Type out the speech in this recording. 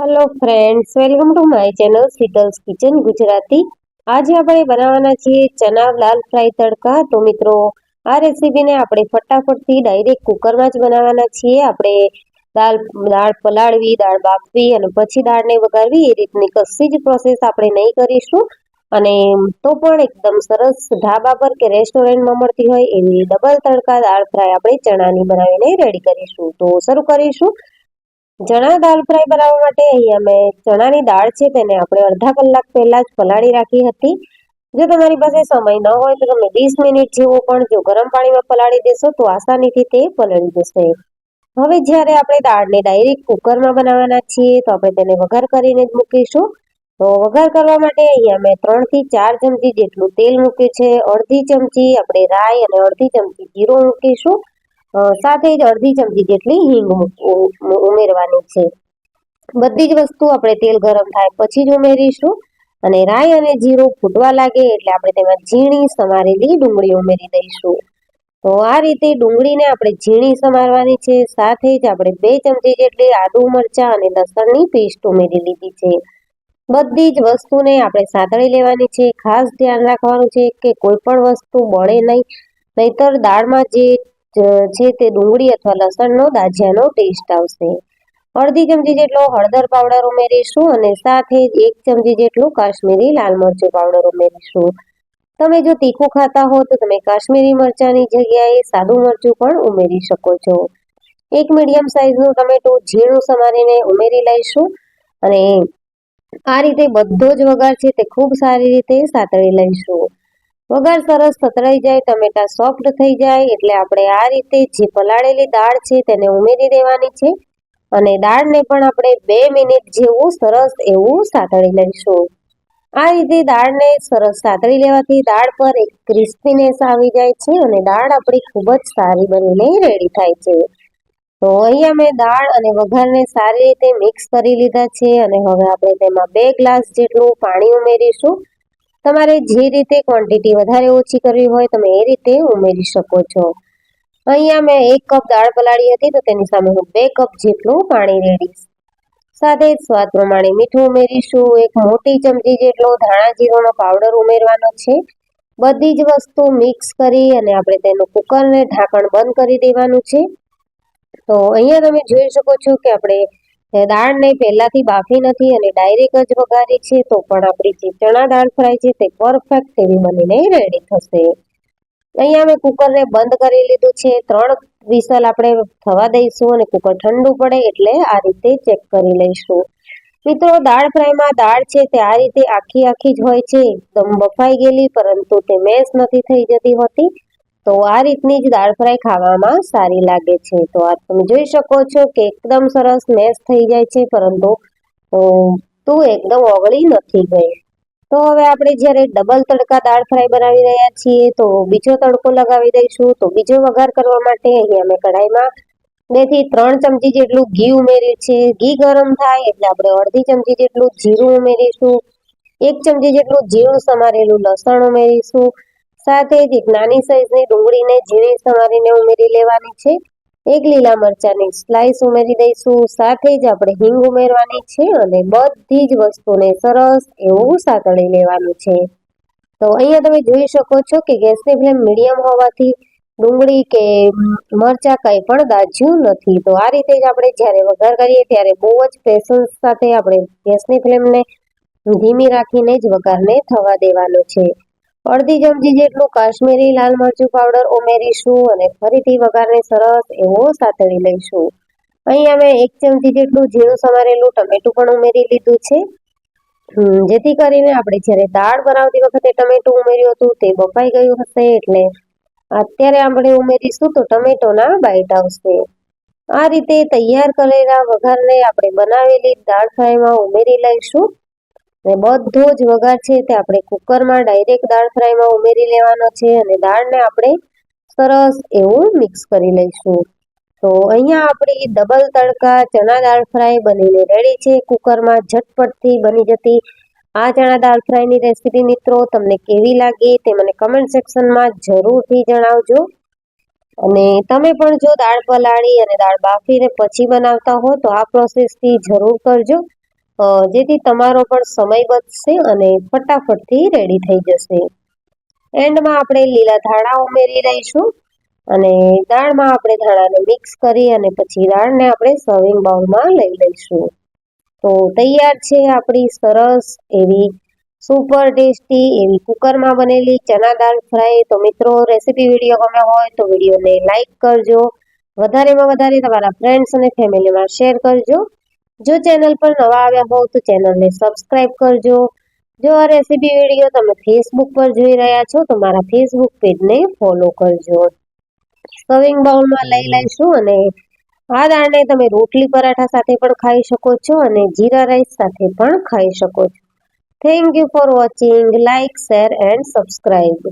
Hello friends welcome to my channel Sheetal's kitchen Gujarati આજે આપણે બનાવવાના છીએ ચના લાલ ફ્રાય તડકા. તો મિત્રો, આ રેસીપીને આપણે ફટાફટથી ડાયરેક્ટ કુકરમાં જ બનાવવાના છીએ. આપણે દાળ દાળ પલાળવી, દાળ બાફવી અને પછી દાળને વઘારવી. એ રીતની કશી જ પ્રોસેસ આપણે નહીં કરીશું. અને તો પણ એકદમ સરસ ઢાબા પર કે રેસ્ટોરન્ટમાં મળતી હોય એવી ડબલ તડકા દાળ ફ્રાય આપણે ચણાની બનાવીને રેડી કરીશું. તો શરૂ કરીશું. ચણા દાળ ફ્રાય બનાવવા માટે અહીંયા મેં ચણાની દાળ છે તેને આપણે અડધા કલાક પહેલા જ પલાળી રાખી હતી. જો તમારી પાસે સમય ન હોય તો તમે વીસ મિનિટ જેવો પણ જો ગરમ પાણીમાં પલાળી દેશો તો આસાનીથી તે પલળી જશે. હવે જ્યારે આપણે દાળને ડાયરેક્ટ કુકરમાં બનાવવાના છીએ તો આપણે તેને વઘાર કરીને જ મૂકીશું. તો વઘાર કરવા માટે અહીંયા મેં ત્રણથી ચાર ચમચી જેટલું તેલ મૂક્યું છે. અડધી ચમચી આપણે રાઈ અને અડધી ચમચી જીરું મૂકીશું. સાથે જ અડધી ચમચી જેટલી હિંગ ઉમેરવાની છે. બધી જ વસ્તુ આપણે તેલ ગરમ થાય પછી જ ઉમેરીશું. અને રાઈ અને જીરું ફૂટવા લાગે એટલે આપણે તેમાં ઝીણી સમારેલી ડુંગળી ઉમેરી દઈશું. તો આ રીતે ડુંગળીને આપણે ઝીણી સમારવાની છે. સાથે જ આપણે બે ચમચી જેટલી આદુ મરચાં અને લસણની પેસ્ટ ઉમેરી લીધી છે. બધી જ વસ્તુને આપણે સાતળી લેવાની છે. ખાસ ધ્યાન રાખવાનું છે કે કોઈ પણ વસ્તુ બળે નહીં. નહીતર દાળમાં જે છે તે ડુંગળી અથવા લસણનો દાજિયાનો ટેસ્ટ આવશે. અડધી ચમચી જેટલો હળદર પાવડર ઉમેરીશું અને સાથે જ એક ચમચી જેટલું કાશ્મીરી લાલ મરચું પાવડર ઉમેરીશું. તમે જો તીખું ખાતા હો તો તમે કાશ્મીરી મરચાંની જગ્યાએ સાદું મરચું પણ ઉમેરી શકો છો. એક મીડિયમ સાઇઝનું ટમેટું ઝીણું સમારીને ઉમેરી લઈશું અને આ રીતે બધો જ વઘાર છે તે ખૂબ સારી રીતે સાતળી લઈશું. વઘાર સરસ સતળાઈ જાય, ટમેટા સોફ્ટ થઈ જાય, એટલે આપણે આ રીતે જે પલાળેલી દાળ છે તેને ઉમેરી દેવાની છે અને દાળને પણ આપણે બે મિનિટ જેવું સરસ એવું સાતળી લઈશું. આ રીતે દાળને સરસ સાતળી લેવાથી દાળ પર એક ક્રિસ્પીનેસ આવી જાય છે અને દાળ આપણી ખૂબ જ સારી બનીને રેડી થાય છે. તો અહીંયા મેં દાળ અને વઘારને સારી રીતે મિક્સ કરી લીધા છે અને હવે આપણે તેમાં બે ગ્લાસ જેટલું પાણી ઉમેરીશું. તમારે જે રીતે ક્વોન્ટિટી વધારે ઓછી કરવી હોય તમે એ રીતે ઉમેરી શકો છો. અહીંયા મેં એક કપ દાળ પલાળી હતી તો તેની સામે હું બે કપ જેટલું પાણી રેડીશ. સાથે સ્વાદ પ્રમાણે મીઠું ઉમેરીશું, એક મોટી ચમચી જેટલો ધાણા જીરોનો પાવડર ઉમેરવાનો છે. બધી જ વસ્તુ મિક્સ કરી અને આપણે તેનું કુકરને ઢાંકણ બંધ કરી દેવાનું છે. તો અહીંયા તમે જોઈ શકો છો કે આપણે દાળને પહેલાથી બાફી નથી અને ડાયરેક્ટ જ વઘારી છે, તો પણ આપણી જે ચણા દાળ ફ્રાય છે તે પરફેક્ટ એવી બનીને રેડી થશે. અહીંયા મેં કુકરને બંધ કરી લીધું છે. ત્રણ વિસલ આપણે થવા દઈશું અને કુકર ઠંડુ પડે એટલે આ રીતે ચેક કરી લઈશું. મિત્રો, દાળ ફ્રાયમાં દાળ છે તે આ રીતે આખી આખી જ હોય છે. એકદમ બફાઈ ગયેલી, પરંતુ તે મેસ નથી થઈ જતી હોતી. તો આ રીતની જ દાળ ફ્રાય ખાવામાં સારી લાગે છે. તો આ તમે જોઈ શકો છો કે એકદમ સરસ મેસ થઈ જાય છે, પરંતુ તું એકદમ ઓગળી નથી ગઈ. તો હવે આપણે જ્યારે ડબલ તડકા દાળ ફ્રાય બનાવી રહ્યા છીએ, તો બીજો તડકો લગાવી દઈશું. તો બીજો વઘાર કરવા માટે અહીંયા અમે કઢાઈમાં બેથી ત્રણ ચમચી જેટલું ઘી ઉમેર્યું છે. ઘી ગરમ થાય એટલે આપણે અડધી ચમચી જેટલું જીરું ઉમેરીશું. એક ચમચી જેટલું જીરું સમારેલું લસણ ઉમેરીશું. સાથે જ એક નાની સાઈઝની ડુંગળીને ઝીણી સમારીને ઉમેરી લેવાની છે. એક લીલા મરચાની સ્લાઈસ ઉમેરી દઈશું. સાથે જ આપણે હિંગ ઉમેરવાની છે અને બધી જ વસ્તુને સરસ એવું સાતળી લેવાનું છે. તો અહીંયા તમે જોઈ શકો છો કે ગેસની ફ્લેમ મીડિયમ હોવાથી ડુંગળી કે મરચા કંઈ પણ દાજ્યું નથી. તો આ રીતે જ આપણે જ્યારે વઘાર કરીએ ત્યારે બહુ જ પેશન્સ સાથે આપણે ગેસની ફ્લેમને ધીમી રાખીને જ વઘારને થવા દેવાનો છે. અડધી ચમચી જેટલું કાશ્મીરી લાલ મરચું પાવડર ઉમેરીશું અને ફરીથી વઘારને સરસ એવો સાતળી લઈશું. અહીંયા મેં એક ચમચી જેટલું ઝીણું સમારેલું ટમેટું પણ ઉમેરી લીધું છે. જેથી કરીને આપણે જ્યારે દાળ બનાવતી વખતે ટમેટું ઉમેર્યું હતું તે બફાઈ ગયું હશે એટલે અત્યારે આપણે ઉમેરીશું તો ટમેટોના બાઈટ આવશે. આ રીતે તૈયાર કરેલા વઘારને આપણે બનાવેલી દાળ ફ્રાયમાં ઉમેરી લઈશું. અને બધો જ વઘાર છે તે આપણે કુકરમાં ડાયરેક્ટ દાળ ફ્રાયમાં ઉમેરી લેવાનો છે અને દાળને આપણે સરસ એવું મિક્સ કરી લઈશું. તો અહીંયા આપણી ડબલ તડકા ચણા દાળ ફ્રાય બનીને રેડી છે. કુકરમાં ઝટપટથી બની જતી આ ચણા દાળ ફ્રાયની રેસીપી મિત્રો તમને કેવી લાગી તે મને કમેન્ટ સેક્શનમાં જરૂરથી જણાવજો. અને તમે પણ જો દાળ પલાળી અને દાળ બાફીને પછી બનાવતા હો તો આ પ્રોસેસથી જરૂર કરજો. જેથી તમારો પણ સમય બચશે અને ફટાફટથી રેડી થઈ જશે. એન્ડમાં આપણે લીલા ધાણા ઉમેરી દઈશું અને દાળમાં આપણે ધાણાને મિક્સ કરી અને પછી દાળને આપણે સર્વિંગ બાઉલમાં લઈ લઈશું. તો તૈયાર છે આપણી સરસ એવી સુપર ટેસ્ટી એવી કુકરમાં બનેલી ચના દાળ ફ્રાય તો મિત્રો રેસીપી વીડિયો ગમે હોય તો વિડીયોને લાઇક કરજો. વધારેમાં વધારે તમારા ફ્રેન્ડ્સ અને ફેમિલીમાં શેર કરજો. જો ચેનલ પર નવા આવ્યા હોવ તો ચેનલને સબસ્ક્રાઇબ કરજો. જો આ રેસીપી વીડિયો તમે ફેસબુક પર જોઈ રહ્યા છો તો મારા ફેસબુક પેજને ફોલો કરજો. સર્વિંગ બાઉલમાં લઈ લઈશું અને આ દાળને તમે રોટલી પરાઠા સાથે પણ ખાઈ શકો છો અને જીરા રાઈસ સાથે પણ ખાઈ શકો છો. Thank you for watching like share and subscribe